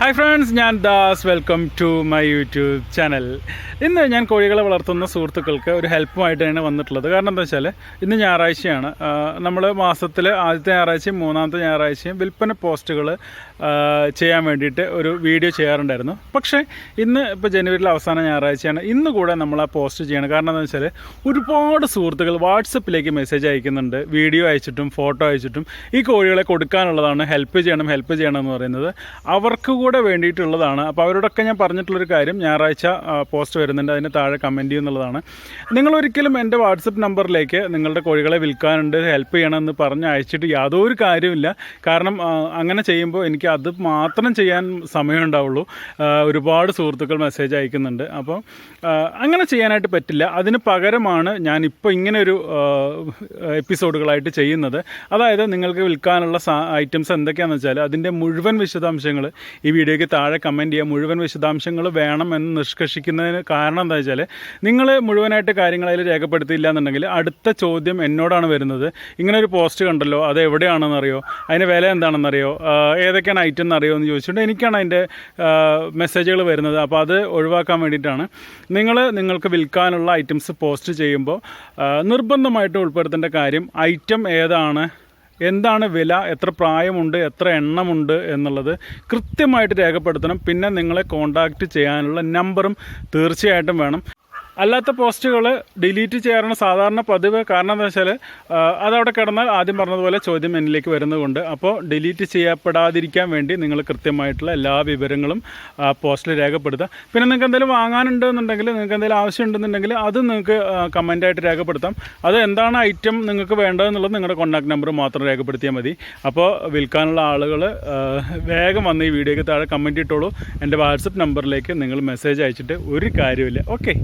Hi friends ഞാൻ Das. Welcome to my YouTube channel ഇന്ന് ഞാൻ കോഴികളെ വളർത്തുന്ന സുഹൃത്തുക്കൾക്ക് ഒരു ഹെൽപ്പുമായിട്ടാണ് വന്നിട്ടുള്ളത്. കാരണം എന്താ വെച്ചാൽ ഇന്ന് ഞായറാഴ്ചയാണ്. നമ്മൾ മാസത്തിൽ ആദ്യത്തെ ഞായറാഴ്ചയും മൂന്നാമത്തെ ഞായറാഴ്ചയും വിൽപ്പന പോസ്റ്റുകൾ ചെയ്യാൻ വേണ്ടിയിട്ട് ഒരു വീഡിയോ ചെയ്യാറുണ്ടായിരുന്നു. പക്ഷേ ഇന്ന് ഇപ്പോൾ ജനുവരിയിലെ അവസാന ഞായറാഴ്ചയാണ്. ഇന്ന് കൂടെ നമ്മൾ ആ പോസ്റ്റ് ചെയ്യണം. കാരണം എന്താ വെച്ചാൽ ഒരുപാട് സുഹൃത്തുക്കൾ വാട്സപ്പിലേക്ക് മെസ്സേജ് അയക്കുന്നുണ്ട്. വീഡിയോ അയച്ചിട്ടും ഫോട്ടോ അയച്ചിട്ടും. ഈ കോഴികളെ കൊടുക്കാനുള്ളതാണ് ഹെൽപ്പ് ചെയ്യണം ഹെൽപ്പ് ചെയ്യണം എന്ന് പറയുന്നത്. അവർക്ക് കൂടെ വേണ്ടിയിട്ടുള്ളതാണ്. അപ്പോൾ അവരോടൊക്കെ ഞാൻ പറഞ്ഞിട്ടുള്ളൊരു കാര്യം ഞായറാഴ്ച പോസ്റ്റ് വരുന്നുണ്ട്. അതിന് താഴെ കമന്റ് ചെയ്യുന്നുള്ളതാണ്. നിങ്ങൾ ഒരിക്കലും എന്റെ വാട്സപ്പ് നമ്പറിലേക്ക് നിങ്ങളുടെ കോഴികളെ വിൽക്കാനുണ്ട് ഹെൽപ്പ് ചെയ്യണമെന്ന് പറഞ്ഞ് അയച്ചിട്ട് യാതൊരു കാര്യമില്ല. കാരണം അങ്ങനെ ചെയ്യുമ്പോൾ എനിക്ക് അത് മാത്രം ചെയ്യാൻ സമയം ഉണ്ടാവുള്ളൂ. ഒരുപാട് സുഹൃത്തുക്കൾ മെസ്സേജ് അയക്കുന്നുണ്ട്. അപ്പോൾ അങ്ങനെ ചെയ്യാനായിട്ട് പറ്റില്ല. അതിന് പകരമാണ് ഞാനിപ്പോൾ ഇങ്ങനെ ഒരു എപ്പിസോഡുകളായിട്ട് ചെയ്യുന്നത്. അതായത് നിങ്ങൾക്ക് വിൽക്കാനുള്ള ഐറ്റംസ് എന്തൊക്കെയാണെന്ന് വെച്ചാൽ അതിന്റെ മുഴുവൻ വിശദാംശങ്ങൾ ഈ വീഡിയോയ്ക്ക് താഴെ കമന്റ് ചെയ്യുക. മുഴുവൻ വിശദാംശങ്ങൾ വേണം എന്ന് നിഷ്കർഷിക്കുന്നതിന് കാരണം എന്താ വെച്ചാൽ നിങ്ങൾ മുഴുവനായിട്ട് കാര്യങ്ങൾ അതിൽ രേഖപ്പെടുത്തിയില്ല എന്നുണ്ടെങ്കിൽ അടുത്ത ചോദ്യം എന്നോടാണ് വരുന്നത്. ഇങ്ങനെ ഒരു പോസ്റ്റ് കണ്ടല്ലോ അത് എവിടെയാണെന്നറിയോ? അതിന് വില എന്താണെന്നറിയോ? ഏതൊക്കെയാണ് ഐറ്റം എന്നറിയോ എന്ന് ചോദിച്ചുകൊണ്ട് എനിക്കാണ് അതിന്റെ മെസ്സേജുകൾ വരുന്നത്. അപ്പോൾ അത് ഒഴിവാക്കാൻ വേണ്ടിയിട്ടാണ്. നിങ്ങൾ നിങ്ങൾക്ക് വിൽക്കാനുള്ള ഐറ്റംസ് പോസ്റ്റ് ചെയ്യുമ്പോൾ നിർബന്ധമായിട്ട് ഉൾപ്പെടുത്തേണ്ട കാര്യം ഐറ്റം ഏതാണ്? എന്താണ് വില എത്ര പ്രായമുണ്ട് എത്ര എണ്ണമുണ്ട് എന്നുള്ളത് കൃത്യമായിട്ട് രേഖപ്പെടുത്തണം. പിന്നെ നിങ്ങളെ കോണ്ടാക്റ്റ് ചെയ്യാനുള്ള നമ്പറും തീർച്ചയായിട്ടും വേണം. അല്ലാത്ത പോസ്റ്റുകൾ ഡിലീറ്റ് ചെയ്യാറാണ് സാധാരണ പതിവ് കാരണം എന്താ വെച്ചാൽ അതവിടെ കിടന്നാൽ ആദ്യം പറഞ്ഞതുപോലെ ചോദ്യം എന്നിലേക്ക് വരുന്നതുകൊണ്ട്. അപ്പോൾ ഡിലീറ്റ് ചെയ്യപ്പെടാതിരിക്കാൻ വേണ്ടി നിങ്ങൾ കൃത്യമായിട്ടുള്ള എല്ലാ വിവരങ്ങളും പോസ്റ്റിൽ രേഖപ്പെടുത്തുക. പിന്നെ നിങ്ങൾക്ക് എന്തെങ്കിലും വാങ്ങാനുണ്ടെന്നുണ്ടെങ്കിൽ നിങ്ങൾക്ക് എന്തെങ്കിലും ആവശ്യമുണ്ടെന്നുണ്ടെങ്കിൽ അത് നിങ്ങൾക്ക് കമന്റായിട്ട് രേഖപ്പെടുത്താം. അത് എന്താണ് ഐറ്റം നിങ്ങൾക്ക് വേണ്ടതെന്നുള്ളത് നിങ്ങളുടെ കോൺടാക്ട് നമ്പർ മാത്രം രേഖപ്പെടുത്തിയാൽ മതി. അപ്പോൾ വിൽക്കാനുള്ള ആളുകൾ വേഗം വന്ന് ഈ വീഡിയോയ്ക്ക് താഴെ കമന്റ് ഇട്ടോളൂ. എന്റെ വാട്സപ്പ് നമ്പറിലേക്ക് നിങ്ങൾ മെസ്സേജ് അയച്ചിട്ട് ഒരു കാര്യമില്ല ഓക്കെ.